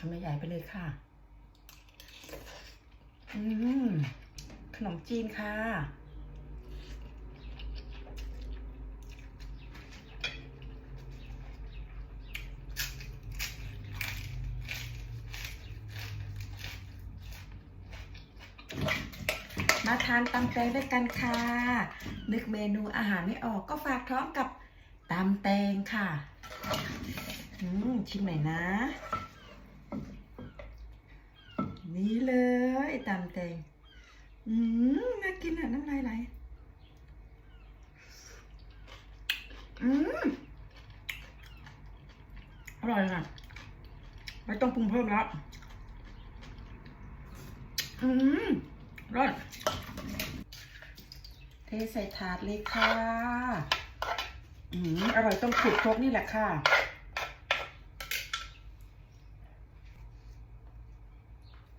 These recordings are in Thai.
คำใหญ่ไปเลยค่ะ อืมขนมจีนค่ะ มาทานตำแตงด้วยกันค่ะ นึกเมนูอาหารไม่ออกก็ฝากท้องกับตำแตงค่ะ อืม ชิมหน่อยนะ นี่เลย ตำแตงอืมน่ากินอะน้ำลายไหลอืมอร่อยค่ะไม่ต้องปรุงเพิ่มแล้ว อืมรสเทใส่ถาดเลยค่ะ อืมอร่อยต้องขูดครกนี่แหละค่ะ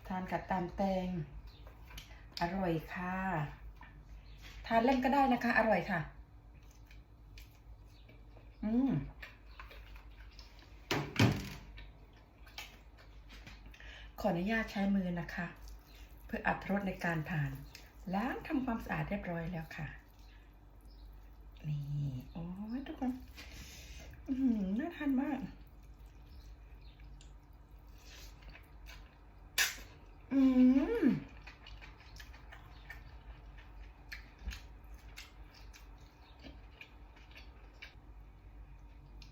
ทานกับตามแตง อร่อยค่ะ ทานเล่นก็ได้นะคะ อร่อยค่ะ อืมขออนุญาตใช้มือนะคะ เพื่ออัตรสในการทาน ล้างทำความสะอาดเรียบร้อยแล้วค่ะ นี่ โอ้ยทุกคน อือหือน่าทานมาก อืม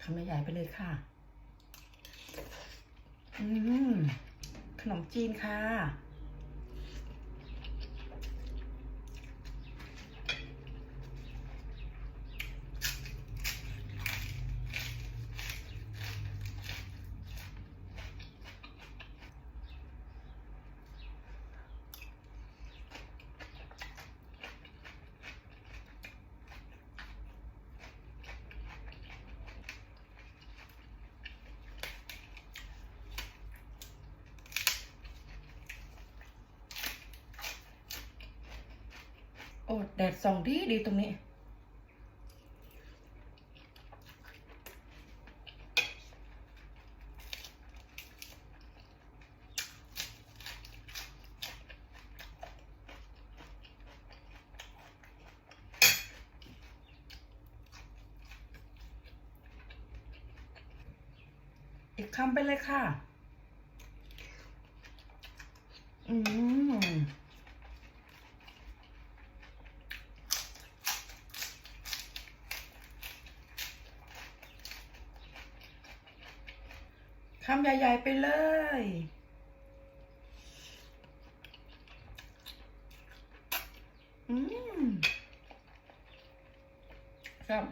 คำใหญ่ไปเลยค่ะ อืม ขนมจีนค่ะ โอ้แดดส่องดีดีตรงนี้ อีกคำไปเลยค่ะ อืม คำใหญ่ ๆ ไปเลย อืมครับ